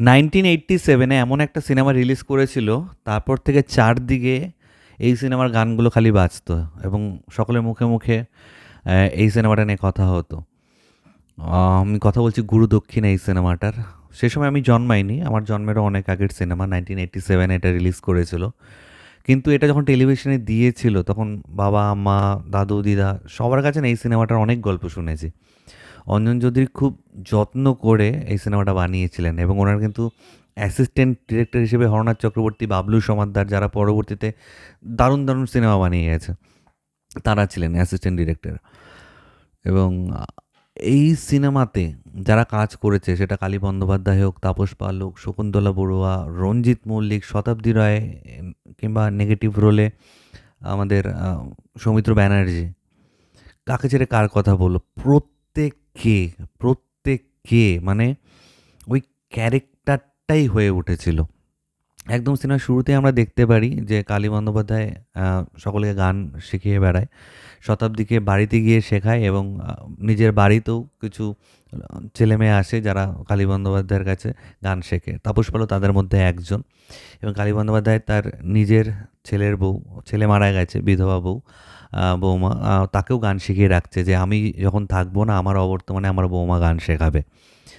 Nineteen eighty সেভেনে এমন একটা সিনেমা রিলিজ করেছিল, তারপর থেকে চারদিকে এই সিনেমার গানগুলো খালি বাজতো এবং সকলের মুখে মুখে এই সিনেমাটা নিয়ে কথা হতো। আমি কথা বলছি গুরু দক্ষিণ এই সিনেমাটার। সে সময় আমি জন্মাইনি, আমার জন্মেরও অনেক আগের সিনেমা, নাইনটিন এইট্টি সেভেনে এটা রিলিজ করেছিল। কিন্তু এটা যখন টেলিভিশনে দিয়েছিল, তখন বাবা, মা, দাদু, দিদা, সবার কাছে এই সিনেমাটার অনেক গল্প শুনেছি। অঞ্জন চৌধুরী খুব যত্ন করে এই সিনেমাটা বানিয়েছিলেন এবং ওনার কিন্তু অ্যাসিস্ট্যান্ট ডিরেক্টর হিসেবে হরনাথ চক্রবর্তী, বাবলু সমাদ্দার যারা পরবর্তীতে দারুণ দারুণ সিনেমা বানিয়ে গেছে তারা ছিলেন অ্যাসিস্ট্যান্ট ডিরেক্টর এবং এই সিনেমাতে যারা কাজ করেছে সেটা কালী বন্দ্যোপাধ্যায় হোক, তাপস পাল হোক, শকুন্তলা বড়ুয়া, রঞ্জিত মল্লিক, শতাব্দী রায়, কিংবা নেগেটিভ রোলে আমাদের সৌমিত্র ব্যানার্জি। কাকে ছেড়ে কার কথা বলল প্রত্যেককে প্রত্যেককে মানে ওই ক্যারেক্টারটাই হয়ে উঠেছিল। একদম সিনেমার শুরুতেই আমরা দেখতে পারি যে কালী বন্দ্যোপাধ্যায় সকলকে গান শিখিয়ে বেড়ায়, শতাব্দীকে বাড়িতে গিয়ে শেখায় এবং নিজের বাড়িতেও কিছু ছেলে মেয়ে আসে যারা কালী বন্দ্যোপাধ্যায়ের কাছে গান শেখে। তাপস পালও তাদের মধ্যে একজন এবং কালী বন্দ্যোপাধ্যায় তার নিজের ছেলের বউ, ছেলে মারা গেছে, বিধবা বউ। বৌমা তাকেও গান শিখিয়ে রাখছে যে আমি যখন থাকব না, আমার অবর্তমানে আমার বৌমা গান শেখাবে।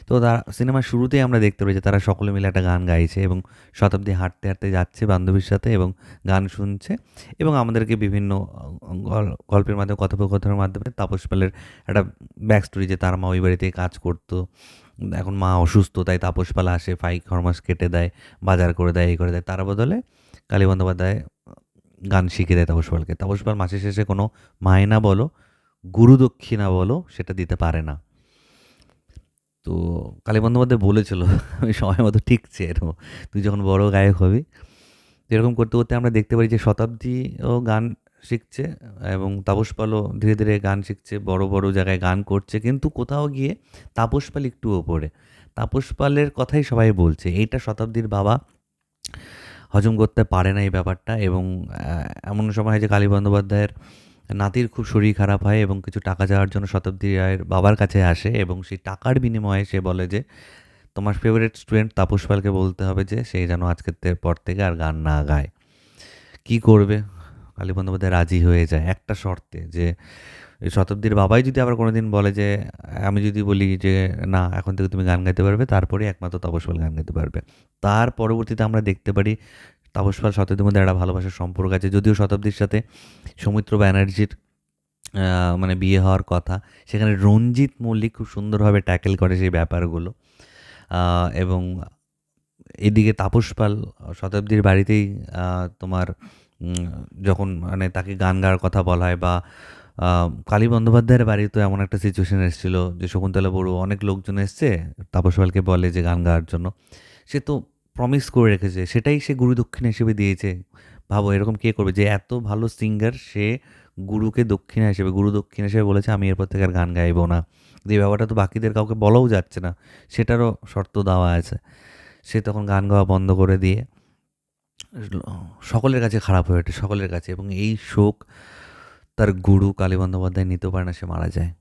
তো তারা সিনেমার শুরুতেই আমরা দেখতে পাই যে তারা সকলে মিলে একটা গান গাইছে এবং শতাব্দী হাঁটতে হাঁটতে যাচ্ছে বান্ধবীর সাথে এবং গান শুনছে এবং আমাদেরকে বিভিন্ন গল- গল্পের মাধ্যমে, কথোপকথনের মাধ্যমে তাপস পালের একটা ব্যাক স্টোরি যে তার মা ওই বাড়িতে কাজ করতো। এখন মা অসুস্থ, তাই তাপস পাল আসে, ফাইক খরমাস কেটে দেয়, বাজার করে দেয়, এই করে দেয়। তার বদলে কালী বন্দ্যোপাধ্যায় গান শিখে দেয় তাপস পালকে। তাপস পাল মাসের শেষে কোনো মায়না বলো, গুরু দক্ষিণা বলো, সেটা দিতে পারে না। তো কালী বন্দ্যোপাধ্যায় বলেছিল, আমি সময় মতো ঠিকছে এরকম তুই যখন বড় গায়ক হবি। এরকম করতে করতে আমরা দেখতে পারি যে শতাব্দীও গান শিখছে এবং তাপস পালও ধীরে ধীরে গান শিখছে, বড় বড় জায়গায় গান করছে। কিন্তু কোথাও গিয়ে তাপস পাল একটু ওপরে। তাপস পালের কথাই সবাই বলছে, এইটা শতাব্দীর বাবা হজম করতে পারে না এই ব্যাপারটা এবং এমন সময় হয় যে কালী বন্দ্যোপাধ্যায়ের নাতির খুব শরীর খারাপ হয় এবং কিছু টাকা যাওয়ার জন্য শতাব্দী রায়ের বাবার কাছে আসে এবং সেই টাকার বিনিময়ে সে বলে যে, তোমার ফেভারিট স্টুডেন্ট তাপস পালকে বলতে হবে যে সেই যেন আজকের পর থেকে আর গান না গায়। কি করবে? কালী বন্দ্যোপাধ্যায় রাজি হয়ে যায় একটা শর্তে যে শতাব্দীর বাবাই যদি আবার কোনোদিন বলে যে, আমি যদি বলি যে, না, এখন থেকে তুমি গান গাইতে পারবে, তারপরে একমাত্র তাপস পাল গান গাইতে পারবে। তার পরবর্তীতে আমরা দেখতে পারি, তাপস পাল শতাব্দীর মধ্যে একটা ভালোবাসার সম্পর্ক আছে। যদিও শতাব্দীর সাথে সৌমিত্র ব্যানার্জির মানে বিয়ে হওয়ার কথা, সেখানে রঞ্জিত মল্লিক খুব সুন্দরভাবে ট্যাকেল করে সেই ব্যাপারগুলো। এবং এদিকে তাপস পাল শতাব্দীর বাড়িতেই তোমার যখন মানে তাকে গান গাওয়ার কথা বলা হয় বা কালী বন্দ্যোপাধ্যায়ের বাড়িতেও এমন একটা সিচুয়েশন এসেছিল যে শকুন্তলা বড়ু অনেক লোকজন এসছে, তাপস পালকে বলে যে গান গাওয়ার জন্য। সে তো প্রমিস করে রেখেছে, সেটাই সে গুরু দক্ষিণ হিসেবে দিয়েছে। ভাবো এরকম কে করবে? যে এত ভালো সিঙ্গার সে গুরুকে দক্ষিণা হিসেবে, গুরু দক্ষিণ হিসেবে বলেছে, আমি এরপর থেকে আর গান গাইবো না। এই ব্যাপারটা তো বাকিদের কাউকে বলাও যাচ্ছে না, সেটারও শর্ত দেওয়া আছে। সে তখন গান গাওয়া বন্ধ করে দিয়ে সকলের কাছে খারাপ হয়ে ওঠে, সকলের কাছে। এবং এই শোক তার গুরু কালী বন্দ্যোপাধ্যায় নিতে পারে না, সে মারা যায়।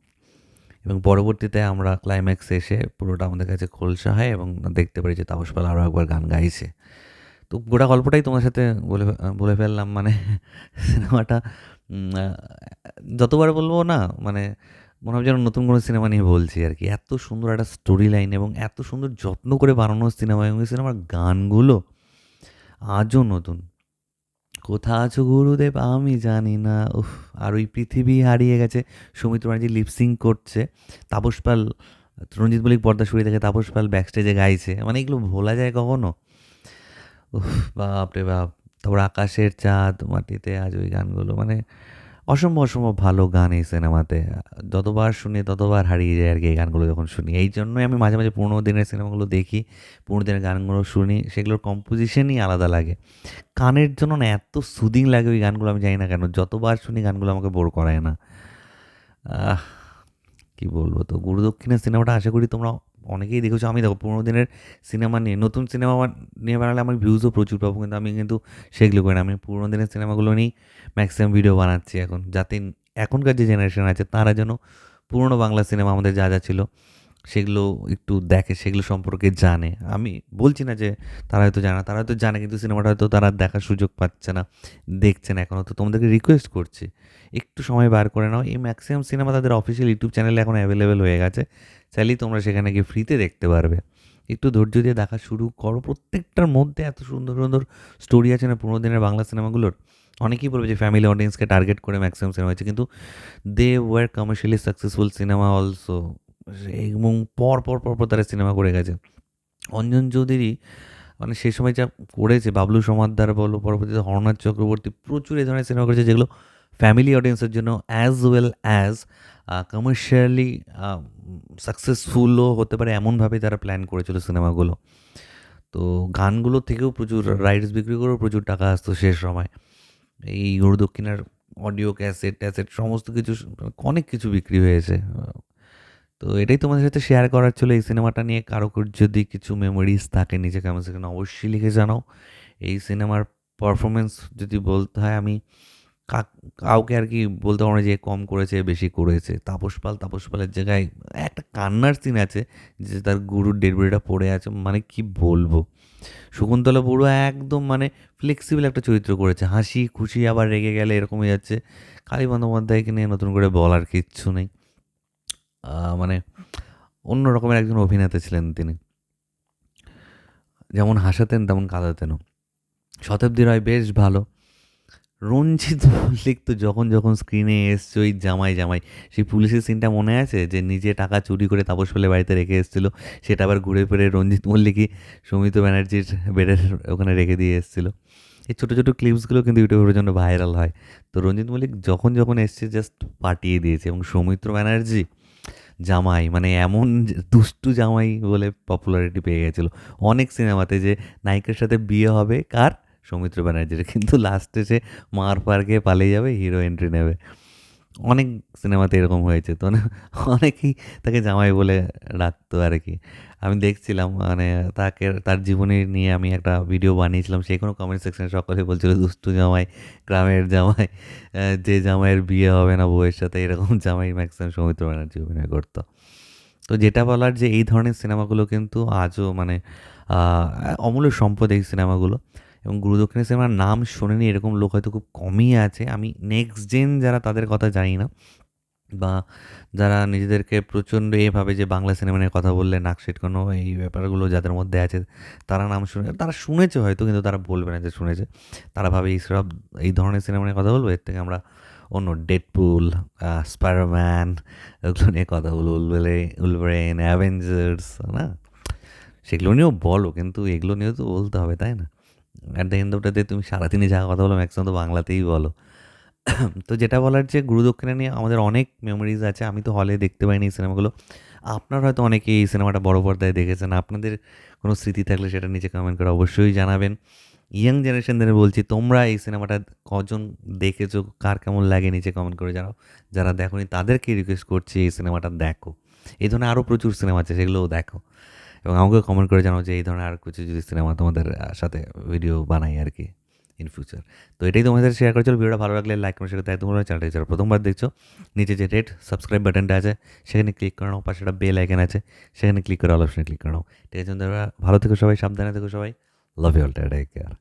এবং পরবর্তীতে আমরা ক্লাইম্যাক্স এসে পুরোটা আমাদের কাছে খোলসা হয় এবং দেখতে পারি যে তাপস পাল আরও একবার গান গাইছে। তো গোটা গল্পটাই তোমার সাথে বলে বলে ফেললাম মানে সিনেমাটা যতবার বলব না মানে মনে হয় যেন নতুন কোনো সিনেমা নিয়ে বলছি আর কি। এত সুন্দর একটা স্টোরি লাইন এবং এত সুন্দর যত্ন করে বানানো সিনেমা, এবং সিনেমার গানগুলো আজও নতুন। কোথা আছো গুরুদেব? আমি জানি না। উফ, আর ওই পৃথিবী হারিয়ে গেছে। সৌমিত্র ব্যানার্জি লিপসিং করছে। তাপস পাল, রঞ্জিত মল্লিক পর্দা সরিয়ে থাকে তাপস পাল ব্যাকস্টেজে গাইছে। মানে এগুলো ভোলা যায় কখনো? উফ, বাপরে বাপ। তারপর আকাশের চাঁদ, মাটিতে আজ ওই গানগুলো। মানে অসম্ভব অসম্ভব ভালো গান এই সিনেমাতে। যতবার শুনি, ততবার হারিয়ে যায় আর কি এই গানগুলো যখন শুনি। এই জন্যই আমি মাঝে মাঝে পুরোনো দিনের সিনেমাগুলো দেখি, পুরোনো দিনের গানগুলো শুনি, সেগুলোর কম্পোজিশনই আলাদা লাগে। কানের জন্য না এত সুদিং লাগে ওই গানগুলো, আমি জানি না কেন। যতবার শুনি গানগুলো আমাকে বোর করায় না। কী বলব তো? গুরু দক্ষিণের সিনেমাটা আশা করি তোমরা অনেকেই দেখেছ, আমি দেখো পুরোনো দিনের সিনেমা নিয়ে, নতুন সিনেমা নিয়ে বানালে আমি ভিউজও প্রচুর পাবো, কিন্তু আমি কিন্তু সেগুলো করি না। আমি পুরোনো দিনের সিনেমাগুলো নিয়েই ম্যাক্সিমাম ভিডিও বানাচ্ছি এখন, যাতে এখনকার যে জেনারেশন আছে, তারা যেন পুরোনো বাংলা সিনেমা আমাদের যা যা ছিল সেগুলো একটু দেখে, সেগুলো সম্পর্কে জানে। আমি বলছি না যে তারা হয়তো জানে তারা হয়তো জানে কিন্তু সিনেমাটা হয়তো তারা দেখার সুযোগ পাচ্ছে না, দেখছে না এখনও তো তোমাদেরকে রিকোয়েস্ট করছি, একটু সময় বার করে নাও। এই ম্যাক্সিমাম সিনেমা তাদের অফিসিয়াল ইউটিউব চ্যানেলে এখন অ্যাভেলেবেল হয়ে গেছে। চাইলেই তোমরা সেখানে গিয়ে ফ্রিতে দেখতে পারবে। একটু ধৈর্য দিয়ে দেখা শুরু করো। প্রত্যেকটার মধ্যে এত সুন্দর সুন্দর স্টোরি আছে না পুরোনো দিনের বাংলা সিনেমাগুলোর? অনেকেই বলবে যে ফ্যামিলি অডিয়েন্সকে টার্গেট করে ম্যাক্সিমাম সিনেমা হয়েছে, কিন্তু they were commercially successful cinema also এবং পর পর পর পর তারা সিনেমা করে গেছে। অঞ্জন চৌধুরী মানে সেই সময় যা করেছে, বাবলু সমাদ্দার বলো, পরবর্তীতে হরনাথ চক্রবর্তী, প্রচুর এই ধরনের সিনেমা করেছে, যেগুলো ফ্যামিলি অডিয়েন্সের জন্য অ্যাজ ওয়েল অ্যাজ কমার্শিয়ালি সাকসেসফুলও হতে পারে এমনভাবেই তারা প্ল্যান করেছিল সিনেমাগুলো। তো গানগুলো থেকেও প্রচুর রাইটস বিক্রি করেও প্রচুর টাকা আসতো শেষ সময়। এই গরু দক্ষিণার অডিও ক্যাসেট ট্যাসেট সমস্ত কিছু অনেক কিছু বিক্রি হয়েছে। তো এটাই তোমাদের সাথে শেয়ার করার ছিল। এই সিনেমাটা নিয়ে কারও যদি কিছু মেমোরিজ থাকে নিজে কেমন সেখানে অবশ্যই লিখে জানাও। এই সিনেমার পারফরমেন্স যদি বলতে হয়, আমি কাউকে আর কি বলতে পারব না যে কম করেছে, বেশি করেছে। তাপস পাল, তাপস পালের জায়গায় একটা কান্নার সিন আছে, যে তার গুরুর ডেডবডিটা পড়ে আছে। মানে কি বলব? শকুন্তলা বুড়ো একদম মানে ফ্লেক্সিবল একটা চরিত্র করেছে। হাসি খুশি আবার রেগে গেলে এরকমই যাচ্ছে। কালী বন্দ্যোপাধ্যায়কে নিয়ে নতুন করে বলার কিচ্ছু নেই। মানে অন্য রকমের একজন অভিনেতা ছিলেন তিনি। যেমন হাসাতেন, তেমন কাঁদাতেনও শতাব্দী রায় বেশ ভালো। রঞ্জিত মল্লিক তো যখন যখন স্ক্রিনে এসছে, ওই জামাই জামাই, সেই পুলিশের সিনটা মনে আছে? যে নিজে টাকা চুরি করে তাপস ফেলে বাড়িতে রেখে এসেছিল, সেটা আবার ঘুরে ফিরে রঞ্জিত মল্লিকই সৌমিত ব্যানার্জির বেডের ওখানে রেখে দিয়ে এসেছিল। এই ছোটো ছোটো ক্লিপসগুলো কিন্তু ইউটিউবের জন্য ভাইরাল হয়। তো রঞ্জিত মল্লিক যখন যখন এসছে জাস্ট পাঠিয়ে দিয়েছে এবং সৌমিত্র ব্যানার্জি জামাই মানে এমন দুষ্টু জামাই বলে পপুলারিটি পেয়ে গেছিল। অনেক সিনেমাতে যে নায়িকার সাথে বিয়ে হবে কার? সৌমিত্র ব্যানার্জির। কিন্তু লাস্টে সে মার পার্কে পালিয়ে যাবে হিরো এন্ট্রি নেবে। অনেক সিনেমাতে এরকম হয়েছে, তো অনেকেই তাকে জামাই বলে রাখতো আর কি আমি দেখছিলাম মানে তাকে, তার জীবনী নিয়ে আমি একটা ভিডিও বানিয়েছিলাম সেই কোনো কমেন্ট সেকশনে সকলে বলছিল, দুষ্টু জামাই, গ্রামের জামাই যে জামাইয়ের বিয়ে হবে না বউয়ের সাথে, এরকম জামাই ম্যাক্সিমাম সৌমিত্র ব্যানার্জি অভিনয় করতো। তো যেটা বলার যে এই ধরনের সিনেমাগুলো কিন্তু আজও মানে অমূল্য সম্পদ এই সিনেমাগুলো। এবং গুরুদক্ষিণা সিনেমার নাম শোনেনি, এরকম লোক হয়তো খুব কমই আছে। আমি নেক্সট জেন যারা তাদের কথা জানি না বা যারা নিজেদেরকে প্রচণ্ড এভাবে যে বাংলা সিনেমা নিয়ে কথা বললে, নাক কোনো এই ব্যাপারগুলো যাদের মধ্যে আছে, তারা নাম শুনে, তারা শুনেছে হয়তো, কিন্তু তারা বলবে না যে শুনেছে। তারা ভাবে এইসব এই ধরনের সিনেমা নিয়ে কথা বলব, এর থেকে আমরা অন্য ডেডপুল স্পাইডারম্যান এগুলো নিয়ে কথা বলব, উলবেলে উলব্রেন অ্যাভেঞ্জার্স না? সেগুলো নিয়েও বলো, কিন্তু এগুলো নিয়েও তো বলতে হবে, তাই না? At the end of the day তুমি সারাদিনে যা কথা বলো ম্যাক্সিমাম তো বাংলাতেই বলো। তো যেটা বলার যে গুরুদক্ষিণা নিয়ে আমাদের অনেক মেমোরিজ আছে, আমি তো হলে দেখতে পাইনি এই সিনেমাগুলো আপনার হয়তো অনেকে এই সিনেমাটা বড় পর্দায় দেখেছেন। আপনাদের কোনো স্মৃতি থাকলে সেটা নিচে কমেন্ট করে অবশ্যই জানাবেন। ইয়াং জেনারেশনদের বলছি, তোমরা এই সিনেমাটা কজন দেখেছ? কার কেমন লাগে? নিচে কমেন্ট করে জানাও। যারা দেখোনি তাদেরকে রিকোয়েস্ট করছি এই সিনেমাটা দেখো। এই ধরনের আরও প্রচুর সিনেমা আছে, সেগুলোও দেখো। এবং আমাকে কমেন্ট করে জানাও যে এই ধরনের আর কিছু যদি সিনেমা তোমাদের সাথে ভিডিও বানাই আর কি ইন ফিউচার তো এটাই তোমাদের শেয়ার করেছিল ভিডিওটা ভালো লাগলে লাইক করে সেটা একদম চ্যানেলটা যারা প্রথমবার দেখছ, নিচে যে রেড সাবস্ক্রাইব বাটনটা আছে, সেখানে ক্লিক করে নাও, পাশে একটা বেল আইকন আছে, সেখানে ক্লিক করে অল অপশনে ক্লিক করে নাও। ঠিক আছে ভালো থেকো সবাই, সাবধানে থেকো সবাই। Love you all take care